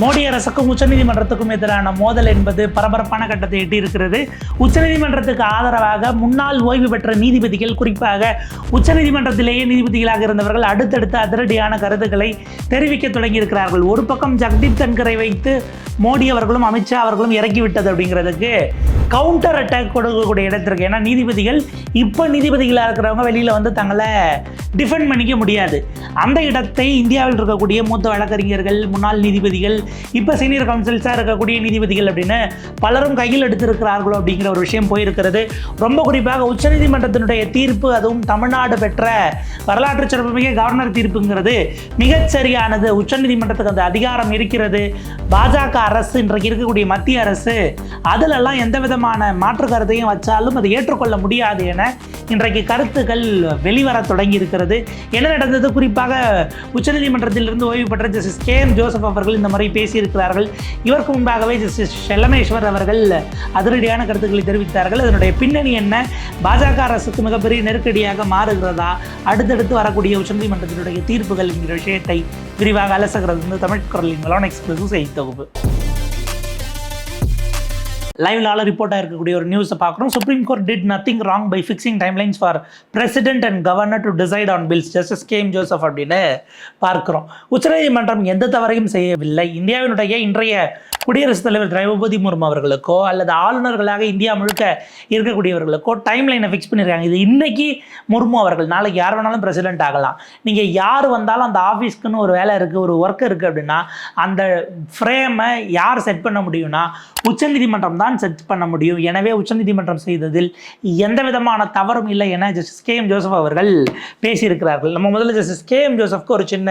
மோடி அரசுக்கும் உச்சநீதிமன்றத்துக்கும் எதிரான மோதல் என்பது பரபரப்பான கட்டத்தை எட்டியிருக்கிறது. உச்சநீதிமன்றத்துக்கு ஆதரவாக முன்னாள் ஓய்வு பெற்ற நீதிபதிகள் குறிப்பாக உச்சநீதிமன்றத்திலேயே நீதிபதிகளாக இருந்தவர்கள் அடுத்தடுத்த அதிரடியான கருத்துக்களை தெரிவிக்க தொடங்கியிருக்கிறார்கள். ஒரு பக்கம் ஜக்தீப் தன்கரை வைத்து மோடி அவர்களும் அமித்ஷா அவர்களும் இறக்கிவிட்டது அப்படிங்கிறதுக்கு கவுண்டர் அட்டாக் கொடுக்கக்கூடிய இடத்திற்கு ஏன்னா நீதிபதிகள் இப்போ நீதிபதிகளாக இருக்கிறவங்க வெளியில் வந்து தங்களை டிஃபெண்ட் பண்ணிக்க முடியாது. அந்த இடத்தை இந்தியாவில் இருக்கக்கூடிய மூத்த வழக்கறிஞர்கள் முன்னாள் நீதிபதிகள் இப்போ சீனியர் கவுன்சில்ஸாக இருக்கக்கூடிய நீதிபதிகள் அப்படின்னு பலரும் கையில் எடுத்திருக்கிறார்களோ அப்படிங்கிற ஒரு விஷயம் போயிருக்கிறது. ரொம்ப குறிப்பாக உச்சநீதிமன்றத்தினுடைய தீர்ப்பு அதுவும் தமிழ்நாடு பெற்ற வரலாற்று சிறப்புமிக கவர்னர் தீர்ப்புங்கிறது மிகச்சரியானது. உச்சநீதிமன்றத்துக்கு அந்த அதிகாரம் இருக்கிறது. பாஜக அரசு இன்றைக்கு இருக்கக்கூடிய மத்திய அரசு அதிலெல்லாம் எந்த விதமான மாற்று கருத்தையும் வச்சாலும் அதை ஏற்றுக்கொள்ள முடியாது என இன்றைக்கு கருத்துக்கள் வெளிவர தொடங்கி இருக்கிறது என்ன நடந்தது? குறிப்பாக உச்சநீதிமன்றத்திலிருந்து ஓய்வு பெற்ற ஜஸ்டிஸ் கே எம் ஜோசப் அவர்கள் இந்த முறை பேசியிருக்கிறார்கள். இதற்கு முன்பாகவே ஜஸ்டிஸ் செல்லமேஸ்வர் அவர்கள் அதிரடியான கருத்துக்களை தெரிவித்தார்கள். அதனுடைய பின்னணி என்ன? பாஜக அரசுக்கு மிகப்பெரிய நெருக்கடியாக மாறுகிறதா? அடுத்தடுத்து வரக்கூடிய உச்சநீதிமன்றத்தினுடைய தீர்ப்புகள் என்கிற விஷயத்தை விரிவாக அலசுகிறது தமிழ் குரலின் மலோன் எக்ஸ்பிரஸ் செய்தி தொகுப்பு. லைவ்லால ரிப்போர்ட்டாக இருக்கக்கூடிய ஒரு நியூஸை பார்க்குறோம். Supreme court did nothing wrong by fixing timelines for president and governor to decide on bills justice K M Joseph அப்படின்னு பார்க்குறோம். உச்சநீதிமன்றம் எந்த தவறையும் செய்யவில்லை. இந்தியாவினுடைய இன்றைய குடியரசுத் தலைவர் திரௌபதி முர்மு அவர்களுக்கோ அல்லது ஆளுநர்களாக இந்தியா முழுக்க இருக்கக்கூடியவர்களுக்கோ டைம் லைனை ஃபிக்ஸ் பண்ணியிருக்காங்க இது இன்னைக்கு முர்மு அவர்கள். நாளைக்கு யார் வேணாலும் பிரசிடென்ட் ஆகலாம். நீங்கள் யார் வந்தாலும் அந்த ஆஃபீஸ்க்குன்னு ஒரு வேலை இருக்குது ஒரு ஒர்க் இருக்குது அப்படின்னா அந்த ஃப்ரேமை யார் செட் பண்ண முடியும்னா உச்சநீதிமன்றம் தான் செட் பண்ண முடியும். எனவே உச்சநீதிமன்றம் செய்ததில் எந்த விதமான தவறும் இல்லை என ஜஸ்டிஸ் கே எம் ஜோசப் அவர்கள் பேசியிருக்கிறார்கள். நம்ம முதல்ல ஜஸ்டிஸ் கே எம் ஜோசப்க்கு ஒரு சின்ன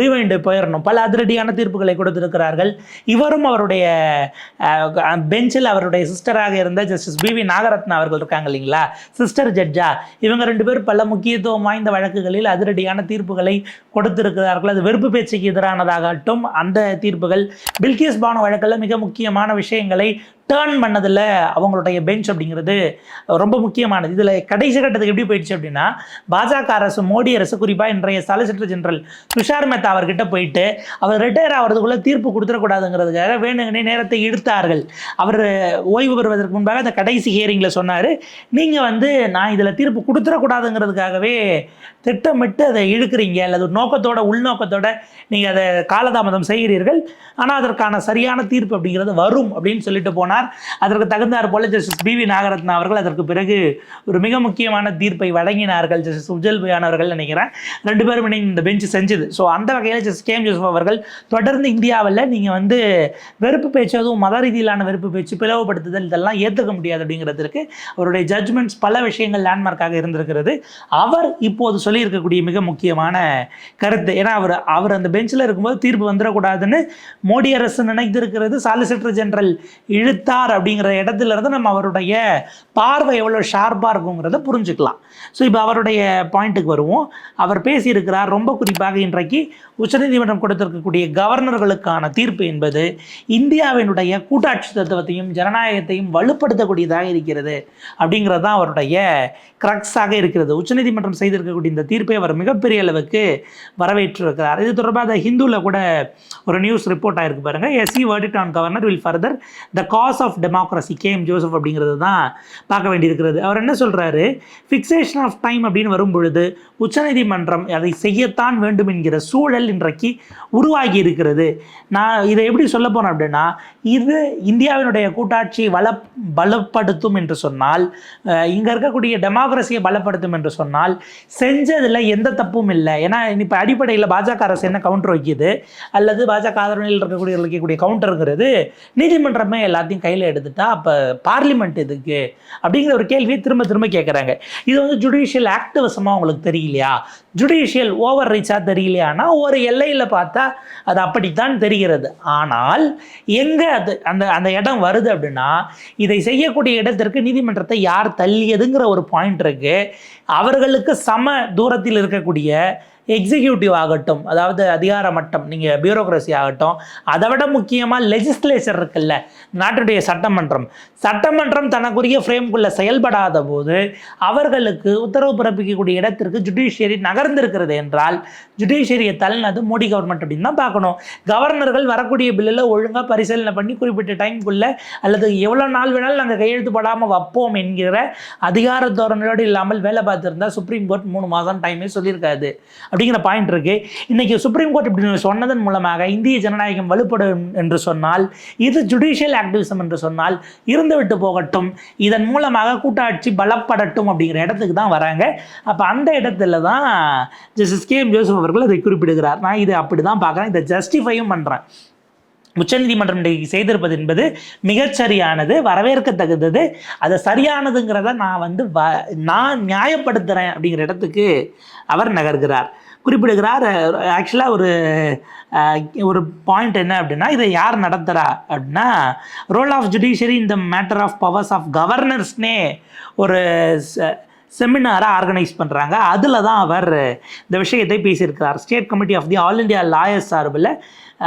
ரீவைண்டு போயிடணும் பல அதிரடியான தீர்ப்புகளை கொடுத்திருக்கிறார்கள். இவரும் அவருடைய பெஞ்சில் அவருடைய சிஸ்டராக இருந்த ஜஸ்டிஸ் பி வி நாகரத்னா அவர்கள் இருக்காங்க இல்லைங்களா? சிஸ்டர் ஜட்ஜா இவங்க ரெண்டு பேர் பல முக்கியத்துவம் வாய்ந்த வழக்குகளில் அதிரடியான தீர்ப்புகளை கொடுத்திருக்கிறார்கள். அது வெறுப்பு பேச்சுக்கு எதிரானதாகட்டும் அந்த தீர்ப்புகள் பில்கிஸ் பானு வழக்கில் மிக முக்கியமான விஷயங்களை டேர்ன் பண்ணதில் அவங்களுடைய பெஞ்ச் அப்படிங்கிறது ரொம்ப முக்கியமானது. இதில் கடைசி கட்டத்துக்கு எப்படி போயிடுச்சு அப்படின்னா பாஜக அரசு மோடி அரசு குறிப்பாக இன்றைய சாலிசிட்டர் ஜெனரல் துஷார் மேத்தா அவர்கிட்ட போயிட்டு அவர் ரிட்டையர் ஆகிறதுக்குள்ளே தீர்ப்பு கொடுத்துடக்கூடாதுங்கிறதுக்காக வேணுங்கனே நேரத்தை இழுத்தார்கள். அவர் ஓய்வு பெறுவதற்கு முன்பாக அந்த கடைசி ஹியரிங்கில் சொன்னார் நீங்கள் வந்து நான் இதில் தீர்ப்பு கொடுத்துடக்கூடாதுங்கிறதுக்காகவே திட்டமிட்டு அதை இழுக்கிறீங்க. அல்லது நோக்கத்தோட உள்நோக்கத்தோட நீங்கள் அதை காலதாமதம் செய்கிறீர்கள். ஆனால் அதற்கான சரியான தீர்ப்பு அப்படிங்கிறது வரும் அப்படின்னு சொல்லிட்டு போனார் அதற்கு தகுந்தார் போல ஜஸ்டிஸ் பி வி நாகரத்னா அவர்கள் அதற்கு பிறகு ஒரு மிக முக்கியமான தீர்ப்பை வழங்கினார்கள். ஜஸ்டிஸ் உஜல் பயான் அவர்கள் நினைக்கிறேன். ரெண்டு பேரும் இணைந்து இந்த பெஞ்ச் செஞ்சது. ஸோ அந்த வகையில் ஜஸ்டிஸ் கேம் ஜோசப் அவர்கள் தொடர்ந்து இந்தியாவில் நீங்கள் வந்து வெறுப்பு பேச்சு அதுவும் மத ரீதியிலான வெறுப்பு பேச்சு பிளவுபடுத்துதல் இதெல்லாம் ஏற்றுக்க முடியாது அப்படிங்கிறதுக்கு அவருடைய ஜட்ஜ்மெண்ட்ஸ் பல விஷயங்கள் லேண்ட்மார்க்காக இருந்திருக்கிறது. அவர் இப்போது சொல்லியிருக்கக்கூடிய மிக முக்கியமான கருத்து. ஏன்னா அவர் அவர் அந்த பெஞ்சில் இருக்கும்போது தீர்ப்பு வந்துடக்கூடாதுன்னு மோடி அரசு நினைத்திருக்கிறது. சாலிசிட்டர் ஜெனரல் எடுத்தார் அப்படிங்கிற இடத்துல இருந்து நம்ம அவருடைய பார்வை எவ்வளோ ஷார்ப்பாக இருக்குங்கிறத புரிஞ்சுக்கலாம். ஸோ இப்போ அவருடைய பாயிண்ட்டுக்கு வருவோம். அவர் பேசியிருக்கிறார் ரொம்ப குறிப்பாக இன்றைக்கு உச்சநீதிமன்றம் கொடுத்திருக்கக்கூடிய கவர்னர்களுக்கான தீர்ப்பு என்பது இந்தியாவினுடைய கூட்டாட்சி தத்துவத்தையும் ஜனநாயகத்தையும் வலுப்படுத்தக்கூடியதாக இருக்கிறது அப்படிங்கிறது தான் அவருடைய கிரக்ஸாக இருக்கிறது. உச்சநீதிமன்றம் செய்திருக்கக்கூடிய இந்த தீர்ப்பை அவர் மிகப்பெரிய அளவுக்கு வரவேற்றிருக்கிறார். இது தொடர்பாக ஹிந்துவில் கூட ஒரு நியூஸ் ரிப்போர்ட் ஆகிருக்கு பாருங்கள் SC verdict on governor will further the cause of democracy K M Joseph அப்படிங்கிறது தான் பார்க்க வேண்டியிருக்கிறது. அவர் என்ன சொல்கிறாரு ஃபிக்சேஷன் ஆஃப் டைம் அப்படின்னு வரும் பொழுது உச்சநீதிமன்றம் அதை செய்யத்தான் வேண்டும் என்கிற சூழல் இன்றைக்கு உருவாகி இருக்கிறது. நான் இதை எப்படி சொல்ல போனேன் அப்படின்னா இது இந்தியாவினுடைய கூட்டாட்சியை வள பலப்படுத்தும் என்று சொன்னால் இங்கே இருக்கக்கூடிய டெமோக்ரஸியை பலப்படுத்தும் என்று சொன்னால் செஞ்சதில் எந்த தப்பும் இல்லை. ஏன்னா இப்போ அடிப்படையில் பாஜக அரசு என்ன கவுண்டர் வைக்கிது? அல்லது பாஜக ஆதரவில் இருக்கக்கூடிய இருக்கக்கூடிய கவுண்டருங்கிறது நீதிமன்றமே எல்லாத்தையும் கையில் எடுத்துட்டா அப்போ பார்லிமெண்ட் இதுக்கு அப்படிங்கிற ஒரு கேள்வியை திரும்ப திரும்ப கேட்குறாங்க இது வந்து ஜுடிஷியல் ஆக்டிவிசமாக உங்களுக்கு தெரியலையா? ஜுடிஷியல் ஓவர் ரீச்சாக தெரியலையானா ஒரு எல்லையில் பார்த்தா அது அப்படித்தான் தெரிகிறது. ஆனால் எங்கே அது அந்த அந்த இடம் வருது அப்படின்னா இதை செய்யக்கூடிய இடத்திற்கு நீதிமன்றத்தை யார் தள்ளியதுங்கிற ஒரு பாயிண்ட் இருக்கு. அவர்களுக்கு சம தூரத்தில் இருக்கக்கூடிய எக்ஸிக்யூட்டிவ் ஆகட்டும் அதாவது அதிகார மட்டம் நீங்கள் பியூரோக்ரஸி ஆகட்டும் அதை விட முக்கியமாக லெஜிஸ்லேச்சர் இருக்குல்ல நாட்டுடைய சட்டமன்றம். சட்டமன்றம் தனக்குரிய ஃப்ரேம்குள்ளே செயல்படாத போது அவர்களுக்கு உத்தரவு பிறப்பிக்கக்கூடிய இடத்திற்கு ஜுடிஷியரி நகர்ந்திருக்கிறது என்றால் ஜுடிஷியரியை தள்ளினது மோடி கவர்மெண்ட் அப்படின்னு தான் பார்க்கணும். கவர்னர்கள் வரக்கூடிய பில்லில் ஒழுங்காக பரிசீலனை பண்ணி குறிப்பிட்ட டைம்குள்ளே அல்லது எவ்வளோ நாள் வேணாலும் நாங்கள் கையெழுத்து போடாமல் வைப்போம் என்கிற அதிகார தோரணையோடு இல்லாமல் வேலை பார்த்துருந்தா சுப்ரீம் கோர்ட் மூணு மாதம் டைமே சொல்லியிருக்காது. அப்படிங்கிற பாயிண்ட் இருக்கு. இன்னைக்கு சுப்ரீம் கோர்ட் இப்படி சொன்னதன் மூலமாக இந்திய ஜனநாயகம் வலுப்படும் என்று சொன்னால் இது ஜுடிஷியல் ஆக்டிவிசம் என்று சொன்னால் இருந்துவிட்டு போகட்டும். இதன் மூலமாக கூட்டாட்சி பலப்படட்டும் அப்படிங்கிற இடத்துக்கு தான் வராங்க. அப்போ அந்த இடத்துல தான் ஜஸ்டிஸ் கே எம் ஜோசப் அவர்கள் அதை குறிப்பிடுகிறார். நான் இதை அப்படி தான் பார்க்குறேன். இதை ஜஸ்டிஃபையும் பண்ணுறேன் உச்சநீதிமன்றம் இன்றைக்கு செய்திருப்பது என்பது மிகச்சரியானது வரவேற்கத்தகுந்தது அது சரியானதுங்கிறத நான் வந்து வ நான் நியாயப்படுத்துகிறேன் அப்படிங்கிற இடத்துக்கு அவர் நகர்கிறார். குறிப்பிடுகிறார் ஆக்சுவலாக ஒரு ஒரு பாயிண்ட் என்ன அப்படின்னா இதை யார் நடத்துகிறா அப்படின்னா ரோல் ஆஃப் ஜுடிஷியரி இந்த மேட்டர் ஆஃப் பவர்ஸ் ஆஃப் கவர்னர்ஸ்னே ஒரு செமினாரை ஆர்கனைஸ் பண்ணுறாங்க அதில் தான் அவர் இந்த விஷயத்தை பேசியிருக்கிறார். State committee of the all India lawyers சார்பில்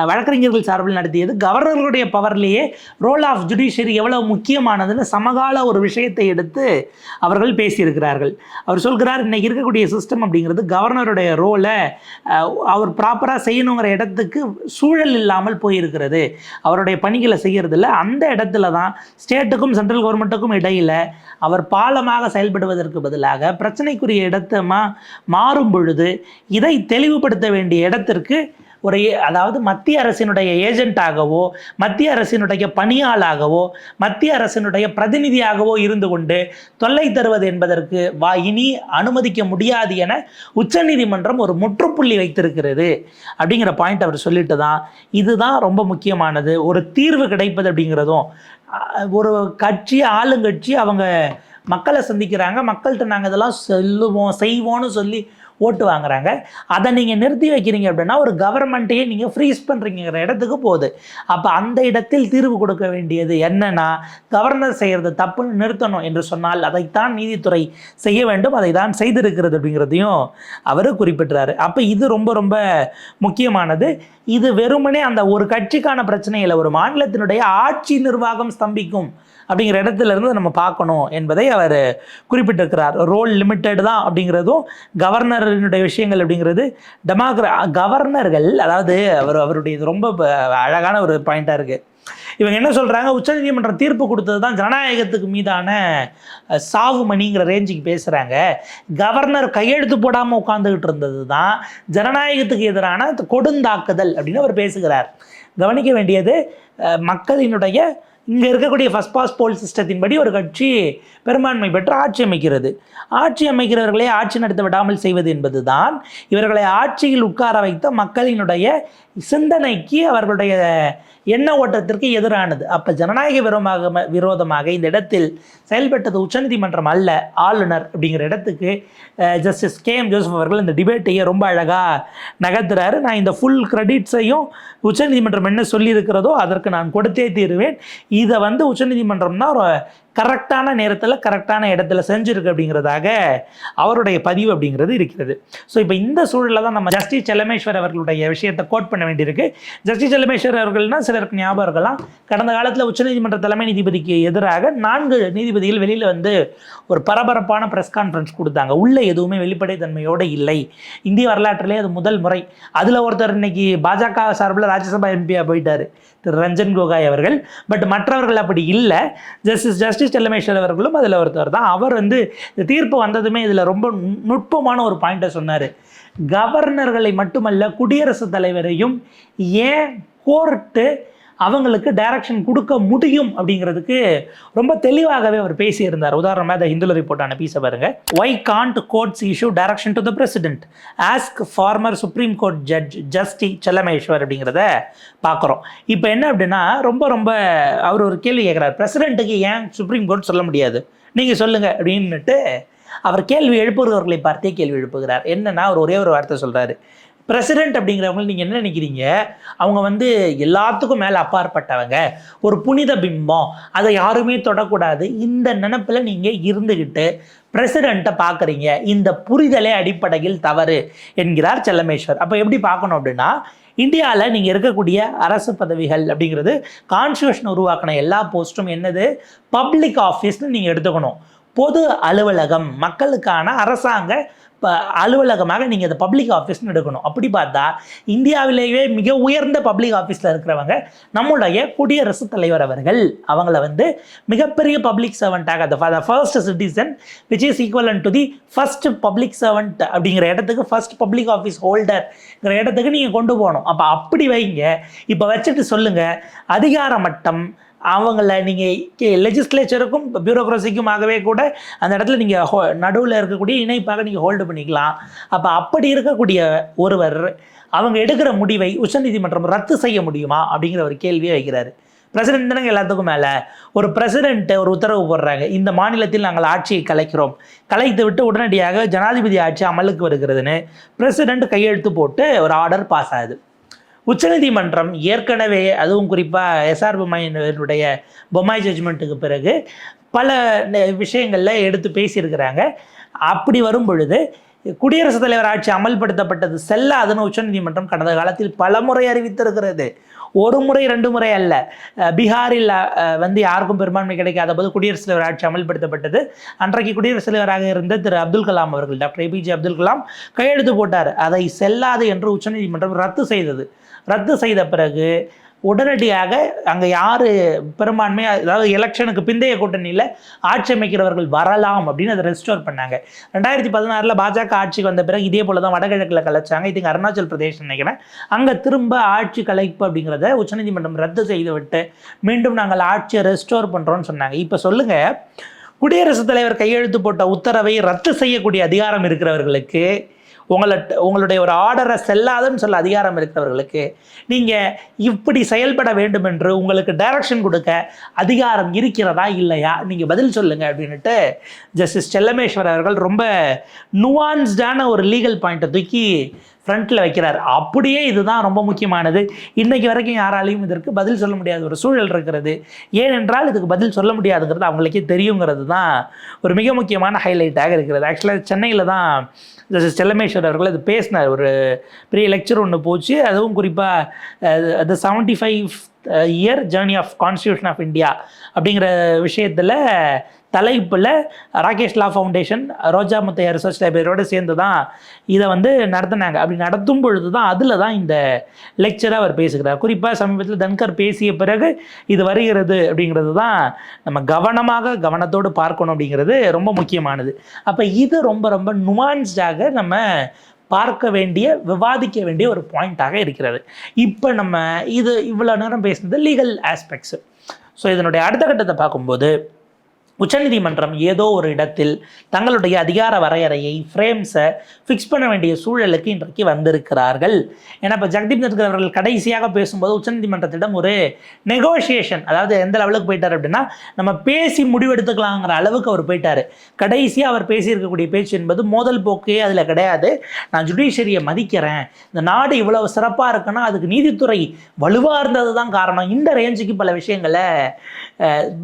வழக்கறிஞர்கள் சார்பில் நடத்தியது. கவர்னர்களுடைய பவர்லேயே ரோல் ஆஃப் ஜுடிஷியரி எவ்வளவு முக்கியமானதுன்னு சமகால ஒரு விஷயத்தை எடுத்து அவர்கள் பேசியிருக்கிறார்கள். அவர் சொல்கிறார் இன்னைக்கு இருக்கக்கூடிய சிஸ்டம் அப்படிங்கிறது கவர்னருடைய ரோலை அவர் ப்ராப்பராக செய்யணுங்கிற இடத்துக்கு சூழல் இல்லாமல் போயிருக்கிறது. அவருடைய பணிகளை செய்கிறதில்ல அந்த இடத்துல தான் ஸ்டேட்டுக்கும் சென்ட்ரல் கவர்மெண்ட்டுக்கும் இடையில் அவர் பாலமாக செயல்படுவதற்கு பதிலாக பிரச்சனைக்குரிய இடத்தமாக மாறும் பொழுது இதை தெளிவுபடுத்த வேண்டிய இடத்திற்கு ஒரு ஏ- அதாவது மத்திய அரசினுடைய ஏஜென்ட்டாகவோ மத்திய அரசினுடைய பணியாளாகவோ மத்திய அரசினுடைய பிரதிநிதியாகவோ இருந்து கொண்டு தொல்லை தருவது என்பதற்கு வா இனி அனுமதிக்க முடியாது என உச்சநீதிமன்றம் ஒரு முற்றுப்புள்ளி வைத்திருக்கிறது அப்படிங்கிற பாயிண்ட் அவர் சொல்லிட்டு தான் இதுதான் ரொம்ப முக்கியமானது. ஒரு தீர்வு கிடைப்பது அப்படிங்கிறதும் ஒரு கட்சி ஆளுங்கட்சி அவங்க மக்களை சந்திக்கிறாங்க. மக்கள்கிட்ட நாங்கள் இதெல்லாம் சொல்லுவோம் செய்வோம்னு சொல்லி ஓட்டு வாங்குறாங்க. அதை நீங்கள் நிறுத்தி வைக்கிறீங்க அப்படின்னா ஒரு கவர்மெண்ட்டையே நீங்கள் ஃப்ரீஸ் பண்ணுறீங்கிற இடத்துக்கு போகுது. அப்போ அந்த இடத்தில் தீர்வு கொடுக்க வேண்டியது என்னன்னா கவர்னர் செய்கிறது தப்புன்னு நிறுத்தணும் என்று சொன்னால் அதைத்தான் நீதித்துறை செய்ய வேண்டும் அதை தான் செய்திருக்கிறது அப்படிங்கிறதையும் அவர் குறிப்பிட்டார் அப்போ இது ரொம்ப ரொம்ப முக்கியமானது. இது வெறுமனே அந்த ஒரு கட்சிக்கான பிரச்சனை இல்லை. ஒரு மாநிலத்தினுடைய ஆட்சி நிர்வாகம் ஸ்தம்பிக்கும் அப்படிங்கிற இடத்துல இருந்து நம்ம பார்க்கணும் என்பதை அவர் குறிப்பிட்டிருக்கிறார். ரோல் லிமிட்டெட் தான் அப்படிங்கிறதும் கவர்னரினுடைய விஷயங்கள் அப்படிங்கிறது டெமோக்ரா கவர்னர்கள் அதாவது அவர் அவருடைய இது ரொம்ப ப- அழகான ஒரு பாயிண்ட்டாக இருக்குது இவங்க என்ன சொல்கிறாங்க உச்சநீதிமன்றம் தீர்ப்பு கொடுத்தது தான் ஜனநாயகத்துக்கு மீதான சாகுமணிங்கிற சாவு மணிங்கிற ரேஞ்சுக்கு பேசுகிறாங்க கவர்னர் கையெழுத்து போடாமல் உட்காந்துக்கிட்டு இருந்தது தான் ஜனநாயகத்துக்கு எதிரான கொடுந்தாக்குதல் அப்படின்னு அவர் பேசுகிறார். கவனிக்க வேண்டியது மக்களினுடைய இங்கே இருக்கக்கூடிய ஃபஸ்ட் பாஸ் போல் சிஸ்டத்தின்படி ஒரு கட்சி பெரும்பான்மை பெற்று ஆட்சி அமைக்கிறது. ஆட்சி அமைக்கிறவர்களே ஆட்சி நடத்த விடாமல் செய்வது என்பதுதான் இவர்களை ஆட்சியில் உட்கார வைத்த மக்களினுடைய சிந்தனைக்கு அவர்களுடைய எண்ண ஓட்டத்திற்கு எதிரானது. அப்போ ஜனநாயக விரோதமாக விரோதமாக இந்த இடத்தில் செயல்பட்டது உச்சநீதிமன்றம் அல்ல ஆளுநர் அப்படிங்கிற இடத்துக்கு ஜஸ்டிஸ் கே. எம். ஜோசப் அவர்கள் இந்த டிபேட்டையே ரொம்ப அழகாக நகர்த்துறாரு. நான் இந்த ஃபுல் கிரெடிட்ஸையும் உச்சநீதிமன்றம் என்ன சொல்லியிருக்கிறதோ அதற்கு நான் கொடுத்தே தீருவேன். இதை வந்து உச்சநீதிமன்றம் தான் ஒரு கரெக்டான நேரத்தில் கரெக்டான இடத்துல செஞ்சுருக்கு அப்படிங்கிறதாக அவருடைய பதிவு அப்படிங்கிறது இருக்கிறது. ஸோ இப்போ இந்த சூழலில் தான் நம்ம ஜஸ்டிஸ் செல்லமேஸ்வர் அவர்களுடைய விஷயத்தை கோட் பண்ண வேண்டியிருக்கு. ஜஸ்டிஸ் செல்லமேஸ்வர் அவர்கள்னா சிலருக்கு ஞாபகம் இருக்கலாம் கடந்த காலத்தில் உச்சநீதிமன்ற தலைமை நீதிபதிக்கு எதிராக நான்கு நீதிபதிகள் வெளியில் வந்து ஒரு பரபரப்பான ப்ரெஸ் கான்ஃபரன்ஸ் கொடுத்தாங்க. உள்ளே எதுவுமே வெளிப்படைத்தன்மையோடு இல்லை. இந்திய வரலாற்றிலே அது முதல் முறை. அதில் ஒருத்தர் இன்னைக்கு பாஜக சார்பில் ராஜ்யசபா எம்பியாக போயிட்டார். திரு ரஞ்சன் கோகாய் அவர்கள். பட் மற்றவர்கள் அப்படி இல்லை. ஜஸ்டிஸ் ஜஸ்டிஸ் செல்லமேஸ்வர் அவர்களும் அதில் ஒருத்தர் தான். அவர் வந்து இந்த தீர்ப்பு வந்ததுமே இதில் ரொம்ப நுட்பமான ஒரு பாயிண்ட்டை சொன்னார். கவர்னர்களை மட்டுமல்ல குடியரசுத் தலைவரையும் ஏன் கோர்ட்டு அவங்களுக்கு டைரக்ஷன் கொடுக்க முடியும் அப்படிங்கிறதுக்கு ரொம்ப தெளிவாகவே அவர் பேசியிருந்தார். உதாரணமாக இந்த ஹிந்துல ரிப்போர்ட்டான பீஸை பாருங்க. Why can't courts issue direction to the president ask former supreme court judge justice Chelameswar அப்படிங்கிறத பார்க்குறோம். இப்போ என்ன அப்படின்னா ரொம்ப ரொம்ப அவர் ஒரு கேள்வி கேட்குறார். பிரசிடென்ட்டுக்கு ஏன் சுப்ரீம் கோர்ட் சொல்ல முடியாது? நீங்கள் சொல்லுங்கள் அப்படின்னுட்டு அவர் கேள்வி எழுப்புகிறவர்களை பார்த்தே கேள்வி எழுப்புகிறார். என்னன்னா அவர் ஒரே ஒரு வார்த்தை சொல்கிறாரு பிரசிடென்ட் அப்படிங்கிறவங்க நீங்கள் என்ன நினைக்கிறீங்க? அவங்க வந்து எல்லாத்துக்கும் மேலே அப்பாற்பட்டவங்க. ஒரு புனித பிம்பம். அதை யாருமே தொடக்கூடாது. இந்த நினப்பில் நீங்கள் இருந்துக்கிட்டு பிரசிடெண்ட்டை பார்க்குறீங்க. இந்த புரிதலே அடிப்படையில் தவறு என்கிறார் செல்லமேஸ்வர். அப்போ எப்படி பார்க்கணும் அப்படின்னா இந்தியாவில் நீங்கள் இருக்கக்கூடிய அரசு பதவிகள் அப்படிங்கிறது கான்ஸ்டியூஷன் உருவாக்கின எல்லா போஸ்ட்டும் என்னது? பப்ளிக் ஆஃபீஸ்னு நீங்கள் எடுத்துக்கணும். பொது அலுவலகம் மக்களுக்கான அரசாங்க இப்போ அலுவலகமாக நீங்கள் இந்த பப்ளிக் ஆஃபீஸ்னு எடுக்கணும். அப்படி பார்த்தா இந்தியாவிலேயே மிக உயர்ந்த பப்ளிக் ஆஃபீஸில் இருக்கிறவங்க நம்முடைய குடியரசுத் தலைவர் அவர்கள். அவங்கள வந்து மிகப்பெரிய public சர்வெண்ட்டாக the first citizen which is equivalent to the first public servant அப்படிங்கிற இடத்துக்கு ஃபர்ஸ்ட் பப்ளிக் ஆஃபீஸ் ஹோல்டர்ங்கிற இடத்துக்கு நீங்கள் கொண்டு போகணும். அப்போ அப்படி வைங்க. இப்போ வச்சுட்டு சொல்லுங்கள் அதிகார மட்டம் அவங்கள நீங்கள் லெஜிஸ்லேச்சருக்கும் பியூரோக்ரஸிக்குமாகவே கூட அந்த இடத்துல நீங்கள் ஹோ நடுவில் இருக்கக்கூடிய இணைப்பாக நீங்கள் ஹோல்டு பண்ணிக்கலாம். அப்போ அப்படி இருக்கக்கூடிய ஒருவர் அவங்க எடுக்கிற முடிவை உச்சநீதிமன்றம் ரத்து செய்ய முடியுமா? அப்படிங்கிற ஒரு கேள்வியை வைக்கிறாரு. பிரசிடென்ட் தானே எல்லாத்துக்கும் மேலே. ஒரு பிரசிடென்ட் ஒரு உத்தரவு போடுறாங்க. இந்த மாநிலத்தில் நாங்கள் ஆட்சியை கலைக்கிறோம். கலைத்து விட்டு உடனடியாக ஜனாதிபதி ஆட்சி அமலுக்கு வருகிறதுன்னு பிரசிடென்ட் கையெழுத்து போட்டு ஒரு ஆர்டர் பாஸ் ஆகுது. உச்சநீதிமன்றம் ஏற்கனவே அதுவும் குறிப்பாக எஸ்ஆர் பொம்மாயினுடைய பொம்மாய் ஜட்ஜ்மெண்ட்டுக்கு பிறகு பல விஷயங்களில் எடுத்து பேசியிருக்கிறாங்க. அப்படி வரும் பொழுது குடியரசுத் தலைவர் ஆட்சி அமல்படுத்தப்பட்டது செல்லாதுன்னு உச்சநீதிமன்றம் கடந்த காலத்தில் பல முறை அறிவித்திருக்கிறது. ஒரு முறை ரெண்டு முறை அல்ல. பீகாரில் வந்து யாருக்கும் பெரும்பான்மை கிடைக்காத போது குடியரசுத் தலைவர் ஆட்சி அமல்படுத்தப்பட்டது. அன்றைக்கு குடியரசுத் தலைவராக இருந்த திரு அப்துல் கலாம் அவர்கள் டாக்டர் ஏபிஜே அப்துல் கலாம் கையெழுத்து போட்டார். அதை செல்லாது என்று உச்சநீதிமன்றம் ரத்து செய்தது. ரத்து செய்த பிறகு உடனடியாக அங்கே யார் பெரும்பான்மையாக அதாவது எலெக்ஷனுக்கு பிந்தைய கூட்டணியில் ஆட்சி அமைக்கிறவர்கள் வரலாம் அப்படின்னு அதை ரெஸ்டோர் பண்ணாங்க. ரெண்டாயிரத்தி பதினாறில் பாஜக ஆட்சிக்கு வந்த பிறகு இதே போல தான் வடகிழக்கில் கலைச்சாங்க. இதுக்கு அருணாச்சல் பிரதேஷ் நினைக்கிறேன். அங்கே திரும்ப ஆட்சி கலைப்பு அப்படிங்கிறத உச்சநீதிமன்றம் ரத்து செய்து விட்டு மீண்டும் நாங்கள் ஆட்சியை ரெஸ்டோர் பண்ணுறோன்னு சொன்னாங்க. இப்போ சொல்லுங்கள் குடியரசுத் தலைவர் கையெழுத்து போட்ட உத்தரவை ரத்து செய்யக்கூடிய அதிகாரம் இருக்கிறவர்களுக்கு உங்களை உங்களுடைய ஒரு ஆர்டரை செல்லாதுன்னு சொல்ல அதிகாரம் இருக்கிறவர்களுக்கு நீங்கள் இப்படி செயல்பட வேண்டும் என்று உங்களுக்கு டைரக்ஷன் கொடுக்க அதிகாரம் இருக்கிறதா இல்லையா? நீங்கள் பதில் சொல்லுங்கள் அப்படின்ட்டு ஜஸ்டிஸ் செல்லமேஸ்வர் அவர்கள் ரொம்ப நுவான்ஸ்டான ஒரு லீகல் பாயிண்ட்டை தூக்கி ஃப்ரண்ட்டில் வைக்கிறார். அப்படியே இதுதான் ரொம்ப முக்கியமானது. இன்றைக்கு வரைக்கும் யாராலையும் இதற்கு பதில் சொல்ல முடியாத ஒரு சூழல் இருக்கிறது. ஏனென்றால் இதுக்கு பதில் சொல்ல முடியாதுங்கிறது அவங்களுக்கே தெரியுங்கிறது தான் ஒரு மிக முக்கியமான ஹைலைட்டாக இருக்கிறது. ஆக்சுவலாக சென்னையில் தான் ஜஸ்டிஸ் செல்லமேஸ்வர் அவர்கள் அது பேசினார். ஒரு பெரிய லெக்சர் ஒன்று போச்சு. அதுவும் குறிப்பாக அது seventy five year journey of constitution of India அப்படிங்கிற விஷயத்தில் தலைப்பில் Rakesh law foundation Roja Muthiah research லைப்ரரியோடு சேர்ந்து தான் இதை வந்து நடத்தினாங்க. அப்படி நடத்தும் பொழுது தான் அதில் தான் இந்த லெக்சராக அவர் பேசுகிறார். குறிப்பாக சமீபத்தில் தன்கர் பேசிய பிறகு இது வருகிறது அப்படிங்கிறது தான் நம்ம கவனமாக கவனத்தோடு பார்க்கணும் அப்படிங்கிறது ரொம்ப முக்கியமானது. அப்போ இது ரொம்ப ரொம்ப நுவான்ஸ்டாக நம்ம பார்க்க வேண்டிய விவாதிக்க வேண்டிய ஒரு பாயிண்ட்டாக இருக்கிறது. இப்போ நம்ம இது இவ்வளோ நேரம் பேசுனது லீகல் ஆஸ்பெக்ட்ஸு ஸோ இதனுடைய அடுத்த கட்டத்தை பார்க்கும்போது உச்சநீதிமன்றம் ஏதோ ஒரு இடத்தில் தங்களுடைய அதிகார வரையறையை ஃப்ரேம்ஸை ஃபிக்ஸ் பண்ண வேண்டிய சூழலுக்கு இன்றைக்கு வந்திருக்கிறார்கள். ஏன்னா இப்போ ஜெகதீப் நட்கர் அவர்கள் கடைசியாக பேசும்போது உச்சநீதிமன்றத்திடம் ஒரு நெகோஷியேஷன் அதாவது எந்த லெவலுக்கு போயிட்டார் அப்படின்னா நம்ம பேசி முடிவெடுத்துக்கலாங்கிற அளவுக்கு அவர் போயிட்டார். கடைசியாக அவர் பேசியிருக்கக்கூடிய பேச்சு என்பது மோதல் போக்கே அதில் கிடையாது. நான் ஜுடிஷியரியை மதிக்கிறேன். இந்த நாடு இவ்வளவு சிறப்பாக இருக்குன்னா அதுக்கு நீதித்துறை வலுவாக இருந்தது தான் காரணம். இந்த ரேஞ்சுக்கு பல விஷயங்களை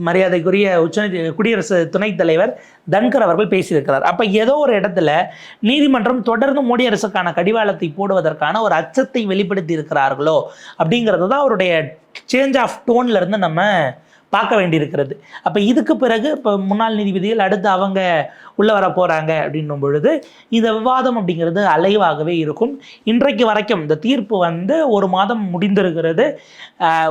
மரியாதைக்குரிய உச்சநீதி குடியரசு துணைத் தலைவர் தன்கர் அவர்கள் பேசியிருக்கிறார். அப்போ ஏதோ ஒரு இடத்துல நீதிமன்றம் தொடர்ந்து மோடி அரசுக்கான கடிவாளத்தை போடுவதற்கான ஒரு அச்சத்தை வெளிப்படுத்தி இருக்கிறார்களோ அப்படிங்கிறது தான் அவருடைய சேஞ்ச் ஆஃப் டோன்லேருந்து நம்ம பார்க்க வேண்டியிருக்கிறது. அப்போ இதுக்கு பிறகு இப்போ முன்னாள் நீதிபதிகள் அடுத்து அவங்க உள்ளே வர போகிறாங்க அப்படின்னும் பொழுது இந்த விவாதம் அப்படிங்கிறது அலைவாகவே இருக்கும். இன்றைக்கு வரைக்கும் இந்த தீர்ப்பு வந்து ஒரு மாதம் முடிந்திருக்கிறது.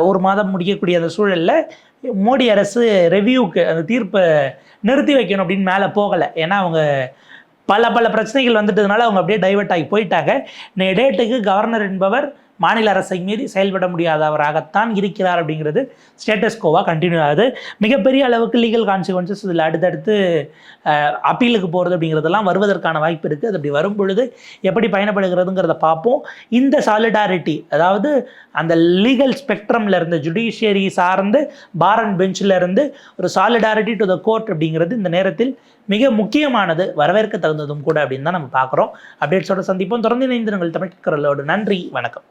ஒரு மாதம் முடியக்கூடிய அந்த சூழலில் மோடி அரசு ரெவ்யூக்கு அந்த தீர்ப்பை நிறுத்தி வைக்கணும் அப்படின்னு மேலே போகலை. ஏன்னா அவங்க பல பல பிரச்சனைகள் வந்துட்டதுனால அவங்க அப்படியே டைவெர்ட் ஆகி போயிட்டாங்க. டேட்டுக்கு கவர்னர் என்பவர் மாநில அரசை மீறி செயல்பட முடியாதவராகத்தான் இருக்கிறார் அப்படிங்கிறது ஸ்டேட்டஸ் கோவாக கண்டினியூ ஆகுது. மிகப்பெரிய அளவுக்கு லீகல் கான்சிக்வன்சஸ் இதில் அடுத்தடுத்து அப்பீலுக்கு போகிறது அப்படிங்கிறதெல்லாம் வருவதற்கான வாய்ப்பு இருக்குது அது அப்படி வரும் பொழுது எப்படி பயணப்படுகிறதுங்கிறத பார்ப்போம். இந்த சாலிடாரிட்டி அதாவது அந்த லீகல் ஸ்பெக்ட்ரமில் இருந்து ஜுடிஷியரி சார்ந்து பார் அண்ட் பெஞ்சில் இருந்து ஒரு சாலிடாரிட்டி டு த கோர்ட் அப்படிங்கிறது இந்த நேரத்தில் மிக முக்கியமானது வரவேற்க தகுந்ததும் கூட அப்படின்னு தான் நம்ம பார்க்குறோம். அப்டேட்ஸோட சந்திப்போம். தொடர்ந்து இணைந்து தமிழ் குரலோடு. நன்றி. வணக்கம்.